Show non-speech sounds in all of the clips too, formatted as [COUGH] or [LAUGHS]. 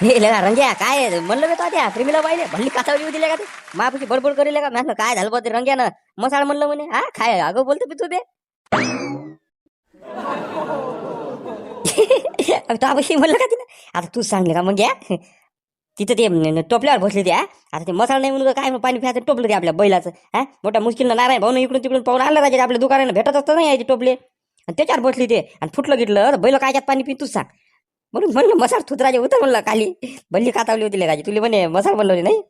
हे रंग्या काय म्हणलं मी तो त्या प्रेमीला पाहिले. भल्ली काचावली होती का ते? मायापाशी बडबड करेल का? म्हटलं काय झालं बा ते रंग्यानं? मसाळ म्हणलं म्हणे हा? काय अगं बोलतो मी तू ते [LAUGHS] म्हणलं का तिने? आता तूच सांगले का मग घ्या तिथं ते टोपल्यावर बसले ते आता ते मसाला नाही म्हणून काय पाणी प्यायचं टोपलं ते आपल्या बैलाचं हा? मोठ्या मुश्किलनं नारायण भाऊ इकडून तिकडून पाहून आणलं राजे आपल्या दुकानानं भेटत असतं नाही यायचे टोपले. आणि त्याच्यावर बसली ते आणि फुटलं गिटलं तर बैल कायच्यात पाणी पी तूच सांग. म्हणून म्हणलं मसार थुतराजे उतर म्हणलं खाली. बल्ली कातावली होती लगाची तुला म्हणे मसार बनवली नाही?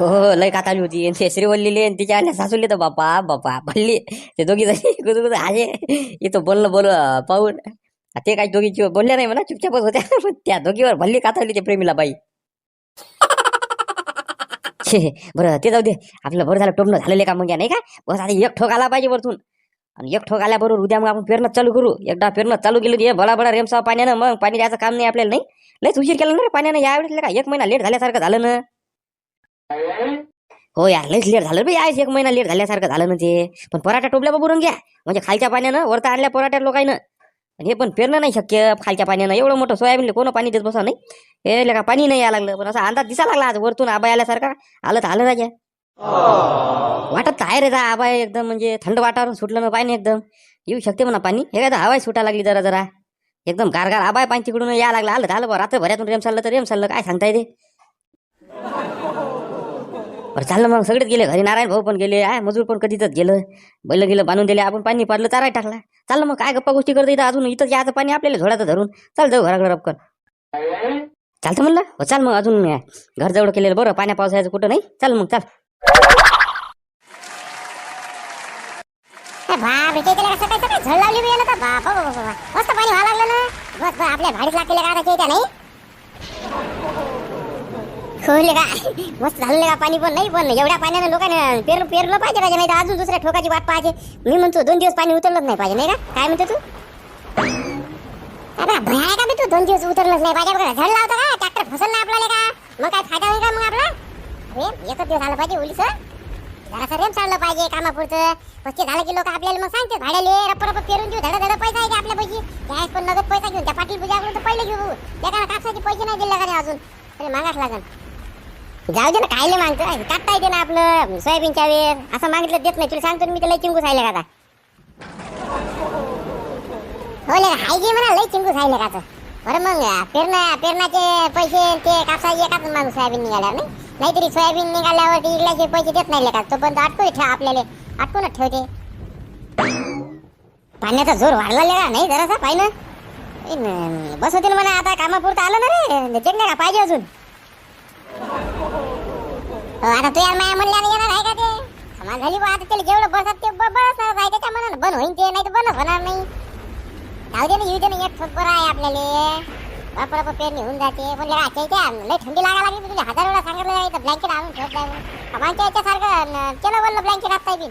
हो, हो हो लय कातावली होती. आणि ते श्रीवल्लीले आणि तिच्या आणि सासूले तर बापा बापा भल्ली. ते दोघी जणी कुठं कुठं आजे इथं बोललं बोल पाहून. ते काही दोघी बोलल्या नाही म्हणा चुपचापच होत्या. [LAUGHS] पण त्या दोघीवर भल्ली कातावली ते प्रेमीला बाई. [LAUGHS] छे बरं ते जाऊ दे. आपलं बरं झालं टोमणं झालेलं का मग नाही का? बस आता एक ठोक आला पाहिजे वरतून. आणि एक ठोक आल्याबरोबर उद्या मग आपण पेरणं चालू करू. एकदा पेरणं चालू केलं हे बडा बडा रेमसा पाण्यानं मग पाणी द्यायचं काम नाही आपल्याला नाही? लयच उशीर केला ना पाण्यानं. यावेळेस का एक महिना लेट झाल्यासारखं झालं ना. हो यार लयच लेट झालं बे यावेळेस एक महिना लेट झाल्यासारखं झालं ना ते. पण पराठा टोपल्या बरोबर घ्या म्हणजे खालच्या पाण्यानं वरता आणल्या पराठ्या लोकांना हे पण पेरणं नाही शक्य. खालच्या पाण्यानं. एवढं मोठं सोयाबीनले कोण पाणी देत बसा नाही? हे का पाणी नाही यायला लागलं. पण असा अंदाज दिसा लागला आज वरतून आबा आल्यासारखा. आलं तर आलं राजा. वाटत तर आहे रे दा एकदम म्हणजे थंड वातावरण सुटलं ना पाणी एकदम. येऊ शकते म्हणा पाणी. हे काय तर हवाय सुटा लागली जरा जरा. एकदम गारगार आबाय पाणी तिकडून या लागला. आलं तर बरं रात्र भऱ्यातून रेम चाललं तर रेम चाललं. काय सांगता येते बरं चाललं मग. सगळेच गेले. घरी नारायण भाऊ पण गेले. आहे मजूर पण कधीच गेलं. बैल गेलं बांधून दिले. आपण पाणी पाडलं चाराय टाकला. चाललं मग काय गप्पा गोष्टी करता इथं? अजून इथं याचं पाणी आपल्याला झोडाचं धरून. चाल जाऊ घराकडे रपकर चालतं म्हणलं? हो चाल मग अजून घर जवळ केलेलं बरं. पाण्या पावसाचं कुठं नाही? चाल मग चाल. बाप रे त्याला कसं काय सकाळी झळ लावली बी तर बाप हो, हो, हो, मस्त पाणी व्हायला लागलं ना. बस बस आपल्या भाडीत लागलेल्या का आता त्या नाही? खोले का? मस्त झालेलं का पाणी पण नाही पण एवढ्या पाण्यानं लोकांनी पेर पेरलं पाहिजे का नाही तर अजून दुसऱ्या ठोकाची वाट पाहिजे मी म्हणतो दोन दिवस पाणी उतरलंच नाही पाहिजे नाही का? काय म्हणतो तू? अरे भया का बी तू? दोन दिवस उतरलंच नाही पाहिजे. बघा झड लावता का? ट्रॅक्टर फसल नाही आपल्याला का? मग काय फायदा होईल का मग आपला? अरे एकच दिवस आलं पाहिजे सर जरासं रेम चाललं पाहिजे कामापुरतं. पस्ती झालं की लोक आपल्याला मग सांगते भाड्याले रप्प रप्प पेरून देऊ धडा धडा पैसा आहे का आपल्या पैकी कॅश पण नगद पैसा घेऊन त्या पाटील पूजाकडून तर पहिले घेऊ. त्या कारण कापसाचे पैसे नाही दिले का अजून. अरे मागास लागन. जाऊ दे ना कायले मागतं? टाकता येते ना आपलं सोयाबीनच्या वेळ असं मागितलं देत नाही तुला सांगतो मी त्याला चिंगू खायला का हो ले हाय जे म्हणा लई चिंगू खायला का बरं मग पेरणा पेरणाचे पैसे ते कापसा एकाच माणूस सोयाबीन निघाल्यावर नाही? नाहीतरी सोयाबीन निघाल्यावर इकडल्याचे पैसे देत नाही का? तो पण अटकून ठेवा आपल्याला. अटकूनच ठेवते. पाण्याचा जोर वाढला लेका नाही जरासा पाहिलं? बस होतील म्हणा आता कामापुरतं आलं ना रे. चेक नाही का पाहिजे अजून? हो, आता तू यार माया म्हणल्याने येणार आहे का ते? समाज झाली बा आता त्याला जेवढं बसत ते बसणार आहे त्याच्या मनानं बन होईन ते नाही तर बनच होणार नाही. जाऊ दे ना येऊ दे ना एक बरं आहे आपल्याला. बाप पेरणी होऊन जाते. पण लगा त्या लय थंडी लागा लागली तुझ्या हजार वेळा सांगितलं नाही तर ब्लँकेट आणून ठेवत जाय मागच्या याच्यासारखं न- केलं बोललं ब्लँकेट असता बी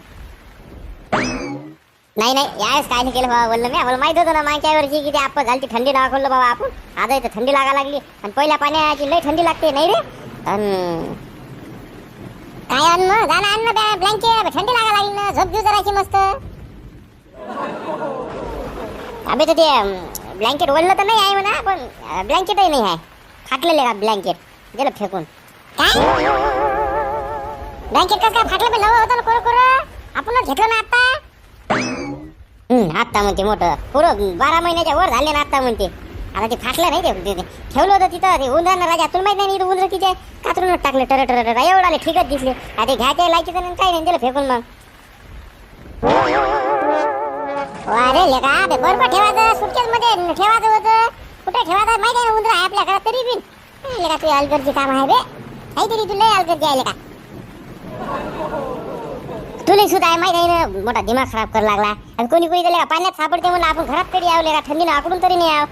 नाही नाही यावेळेस काय नाही केलं बाबा बोललं मी? आम्हाला माहीत होतं ना मागच्या वर्षी किती आपण झाली थंडी दाखवलं बाबा आपण. आता इथं थंडी लागा लागली. आणि पहिल्या पाण्याची लई थंडी लागते नाही रे? आणि काय अन्न जाणं ना अन्न ब्लँकेट थंडी लागा लागली ना झोप घेऊ जराची मस्त. अबे तर ते ब्लँकेट ओढलं तर नाही आहे म्हणा पण ब्लँकेटही नाही आहे. फाटलेले का ब्लँकेट? गेलं फेकून. काय? ब्लँकेट कसं काय फाटलं? पण नवं होतं ना कोर कोर. आपणच घेतलं ना आता. आत्ता म्हणते मोठं. पुरं बारा महिन्याच्या वर झाले ना आत्ता म्हणते. आता ते फाटलं नाही ते- ठेवलं होतं तिथं. ते उंदरानं राजा तुला माहीत नाही उंदर तिथे कातरूनच टाकले. टर टर टर एवढं आले ठीकच दिसले. आता ते घ्यायचे लायचे तर काही नाही दिलं फेकून मग. अरे लेका ते बरोबर ठेवायचं. मध्ये ठेवायचं होतं कुठे ठेवायचं माहिती आहे ना उंदर आहे आपल्या घरात तरी बिन लेका तू अलगरची काम आहे बे? काहीतरी तुला अलगरची आहे लेका तुला सुद्धा आहे माहिती आहे ना मोठा दिमाग खराब करायला लागला. आणि कोणी कोणी त्याला पाण्यात सापडते म्हणून आपण घरात तरी यावं लेका? थंडीनं आकडून तरी नाही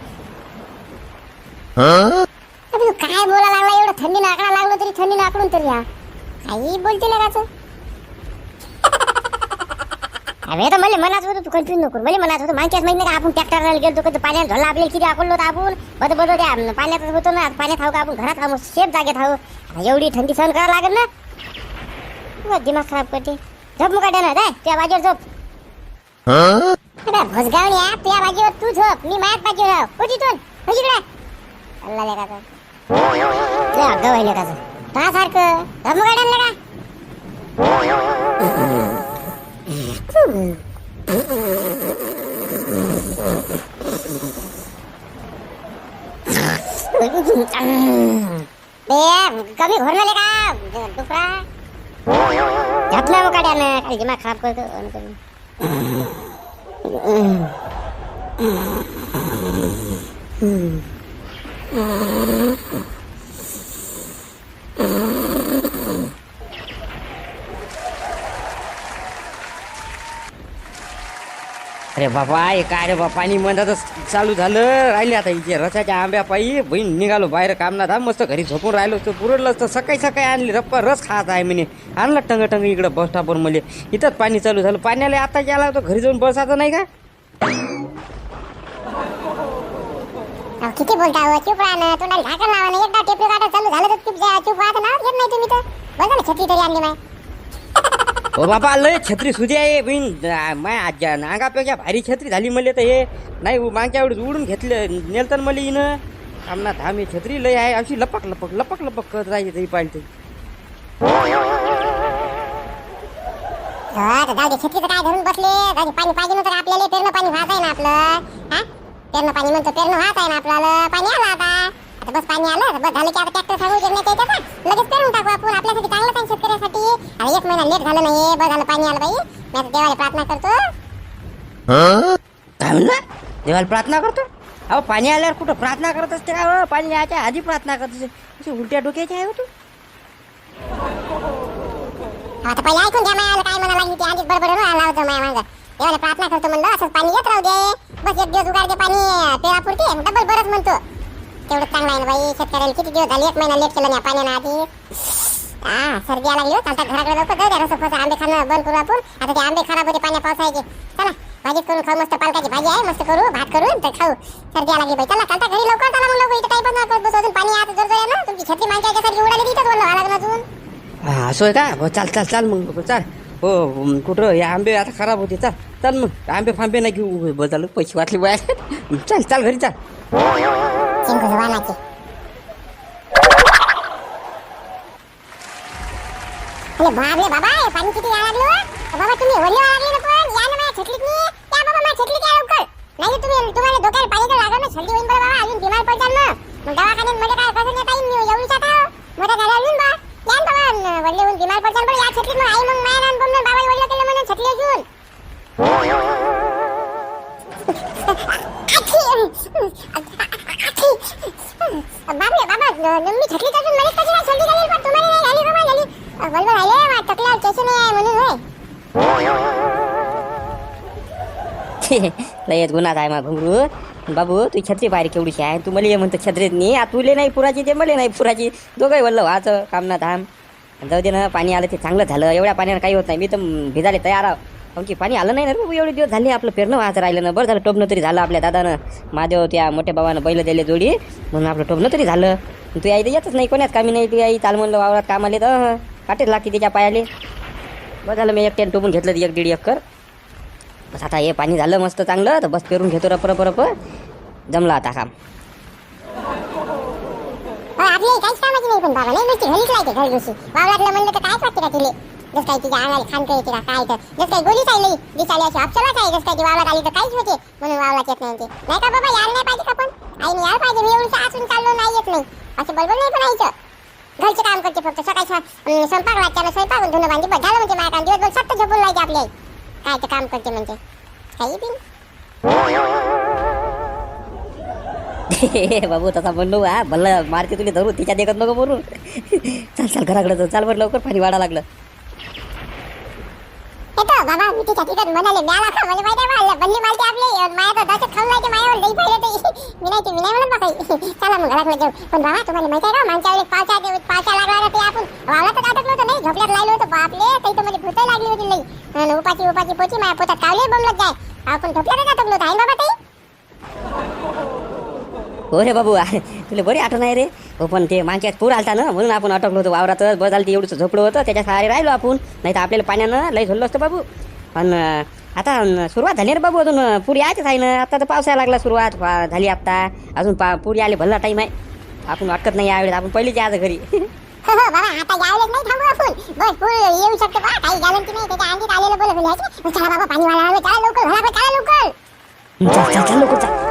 तू काय बोला लागला? एवढं थंडीनं आकडा लागलो तरी थंडीनं आकडून तरी या काही बोलते लेकाचं. अरे तर मला मनात होतं तू कंटिन्यू नको मला मनात होतं मागच्याच का आपण ट्रॅक्टरला गेलो कधी पाण्यात झोडला आपल्याला किती आकडलो होतं आपण. बद बद त्या पाण्यात होतो ना पाण्यात हाव का आपण घरात हाव सेफ जागेत आता एवढी थंडी सहन करावं लागेल ना. दिमाग खराब करते. झोप मुकाट्या ना जाय त्या बाजूवर झोप. अरे भोसगावण्या त्या बाजूवर तू झोप. मी मायात बाजूवर राव हो तिथून हो इकडे. चालला लेकाचं लय अड्डा व्हायला लेकाचं का सारखं धर्म काढायला का. बे कमी घोरले का दुसरा घातला मग काढ्यानं काही दिमाग खराब करतो अन कमी. अरे बाबा हे काय रे बाबा पाणी मंदातच चालू झालं. राहिले आता इथे रसाच्या आंब्या पायी बहीण निघालो बाहेर कामना था मस्त घरी झोपून राहिलो तो पुरडलं असतं. सकाळी सकाळी आणली. रप्पा रस खात आहे म्हणे. आणलं टंग टंग इकडं बस स्टॉपवर मले. इथंच पाणी चालू झालं. पाण्याला आता गेला होता. घरी जाऊन बसायचं नाही का? अहो, किती बोलता हो चुप राहा ना. तोंडाला झाकण लावा ना. एकदा टेपरी काटा चालू झालं तर चुप जा. चुप राहता ना. येत नाही तुम्ही तर. बघा ना छत्री तरी आणली माय. ओ बाबा लय छत्री सुधी आहे. बहीण माय आज्या नागापेक्षा भारी छत्री झाली मले तर हे. नाही मागच्या वेळेस उडून घेतलं नेलतं ना मले हिनं. आमना धाम हे छत्री लय आहे. अशी लपक लपक लपक लपक करत राहायची तरी पाहिजे. जाऊ दे छत्रीचं काय धरून बसले? जाऊ दे पाणी पाहिजे नव्हतं आपल्याला? पेरणं पाणी आहे ना आपलं? हा? पेरणं पाणी म्हणतो पेरणं वाहत आहे ना आपल्याला? पाणी आलं आता. आता बस पाणी आलं बस झालं की आता ट्रॅक्टर सांगू गिरण्यात यायचं का लगेच पेरून टाकू आपण. आपल्यासाठी चांगलं आहे शेतकऱ्यासाठी. अरे एक महिना लेट झालं नाही बस झालं पाणी आलं बाई. मी आता देवाला प्रार्थना करतो. काय म्हणला? देवाला प्रार्थना करतो? अहो पाणी आल्यावर कुठं प्रार्थना करत असते का? हो? पाणी यायच्या आधी प्रार्थना करत असते. अशी उलट्या डोक्याची आहे हो तू. आता पहिले ऐकून घ्या मायाला काय म्हणा लागली ती. आधीच बडबड आला होतं मागं. देवाला प्रार्थना करतो म्हणलं असंच पाणी येत राहू दे. बस एक दिवस उगाड दे पाणी. पेरापुरते डबल बरंच म्हणतो. तेवढं चांगलं आहे बाई. शेतकऱ्याला किती दिवस झाले? एक महिना लेट केलं ना पाण्यानं आधी. हा सर्दी आला लागली हो. चालता घराकडे लवकर जाऊ द्या. रसं फसं आंबे खाणं बंद करू आपण. आता ते आंबे खराब होते पाण्या पावसाळ्याचे. चला भाजीत करून खाऊ मस्त पालकाची भाजी आहे. मस्त करू भात करून तर खाऊ. सर्दी आला लागली बाई. चला चालता घरी लवकर चला मग लवकर. इथं काही पण करत बसू. अजून पाणी आता जोर जोर ना. तुमची छत्री माणच्या याच्यासाठी उडाली तिथंच बोललो व्हायला लागलं अजून? हा, असं आहे का? हो चाल चाल चाल मग चाल. हो कुठं? हे आंबे आता खराब होते. चाल चाल मग. आंबे फांबे नाही घेऊ. बदल पैसे वाटले बाय [LAUGHS] चाल चाल घरी चाल. चिंकू वानाचे अरे बाबले बाबा हे पाणी किती यायला लागलो हो? अ, बाबा तुम्ही वल्ली लागले ना पण? या ना माझ्या छत्रीत नी या बाबा माझ्या छत्रीत या लवकर. नाही तर तुम्ही तुम्हाला डोक्याला पाणी तर लागलं ना. सर्दी होईन बरं बाबा अजून बिमार पडताल ना. मग दवाखान्यात मध्ये काय कसं नेता येईल? मी एवढी मोठ्या गाड्या येऊन बा. या ना बाबा वल्ले होऊन बिमार पडताल बरं. या छत्रीत मग आई मग माया नान बाबा वल्ल केलं म्हणून छत्री अजून. बाबले बाबा मी छत्रीत अजून मलाच कशी काय सर्दी झाली पण तुम्हाला नाही झाली बाबा झाली बरोबर वा नाही आहे म्हणून होय लयच गुन्हा आहे मग घुंगरू बाबू तू छत्री बाहेर केवढीशी आहे? तू मला ये म्हणतो छत्रीत नाही आ तुले नाही पुराची ते मले नाही पुराची. दोघंही वल्ल व्हाचं काम ना धाम. जाऊ दे ना पाणी आलं ते चांगलं झालं. एवढ्या पाण्यानं काही होत नाही. मी तर भिजाले तयार आहो. की पाणी आलं नाही ना रे बाबू एवढे दिवस झाले आपलं पेरणं व्हायचं राहिलं ना. बरं झालं टोपणं तरी झालं आपल्या दादानं. महादेव त्या मोठ्या बाबानं बैल दिले जोडी. म्हणून आपलं टोपणं तरी झालं. तू आई तर येतच नाही कोण्यात कामी नाही तू आई. चाल म्हणलं वावरात कामाले तर काटेच लागते त्याच्या पायाले. बरं झालं मी एकट्याने टोपून घेतलं एक दीड एकर. बस आता हे पाणी झालं मस्त चांगलं तर बस पेरून घेतो रप रप रप जमलं आता काम. आपली काहीच कामाची नाही पण बाबा नाही नुसती घरीच राहते घर घुशी वावरातलं म्हणलं तर काय वाटते का तुले? जस काही तिच्या अंगाला खान येते का काय तर. जस काही गोळी चालली लई दिसायला अशी अपचलाच आहे जस काही ती वावरात आली तर काहीच होते. म्हणून वावरात येत नाही ते. नाही का बाबा यायला नाही पाहिजे का पण? आईने यायला पाहिजे मी एवढी असून चाललो नाही येत नाही. असं बरोबर नाही पण आईचं घरचे काम करते फक्त. सकाळी स्वयंपाक वाटच्यानं स्वयंपाक धुणं भांडी बस झालं म्हणजे माझ्या दिवसभर सत्त झोपून लायचे आपली आई. काय ते काम करते म्हणजे. काही बिन [LAUGHS] बाबू तसा बोललो हा भल्ला मारते तुला धरू तिच्या देखत नको बोलू [LAUGHS] चल चल घराकडे जाऊ. चाल बरं लवकर पाणी वाढा लागलं. येतो बाबा मी म्हणाले माहिती आहे बल्ली माया तर खाऊन मायावर लई ते मी नाही मी नाही म्हणत चला मग जाऊ पण बाबा तुम्हाला माहिती आहे का मागच्या वेळेस पावसा पावसा लागला ते आपण वावरात अटकलो होतो नाही झोपल्यात लागलो होतो बापले काही तर मला भूत लागली होती लई उपाची उपाची पोची माझ्या पोटात कावले बमलत जाय आपण झोपल्यातच अटकलो होतो आहे बाबा हो रे बाबू तुला बरी आठवण आहे रे. हो पण ते मागच्यात पूर आलता ना म्हणून आपण अटकलो होतो वावरातच. बस झालं ते एवढंच झोपलो होतं त्याच्या सहारे राहिलो आपण. नाही तर आपल्याला पाण्यानं लई झोललो असतं बाबू. पण आता सुरुवात झाली रे बाबू अजून. पूर यायचंच आहे ना. आता तर पावसाळा लागला सुरुवात झाली आता अजून पा पूर आले भल्ला टाईम आहे. आपण वाटत नाही यावेळेस आपण पहिलेच यायचं घरी. [LAUGHS] हो हो बाबा आता यावेळेस नाही थांबू आपण. बस पूल येऊ शकते. बा काही गॅरंटी नाही त्याच्या आधीच आलेलं बोलत चला बाबा पाणी वाला आलं. चला लवकर घराकडे चला लवकर. चल चल चल लवकर चल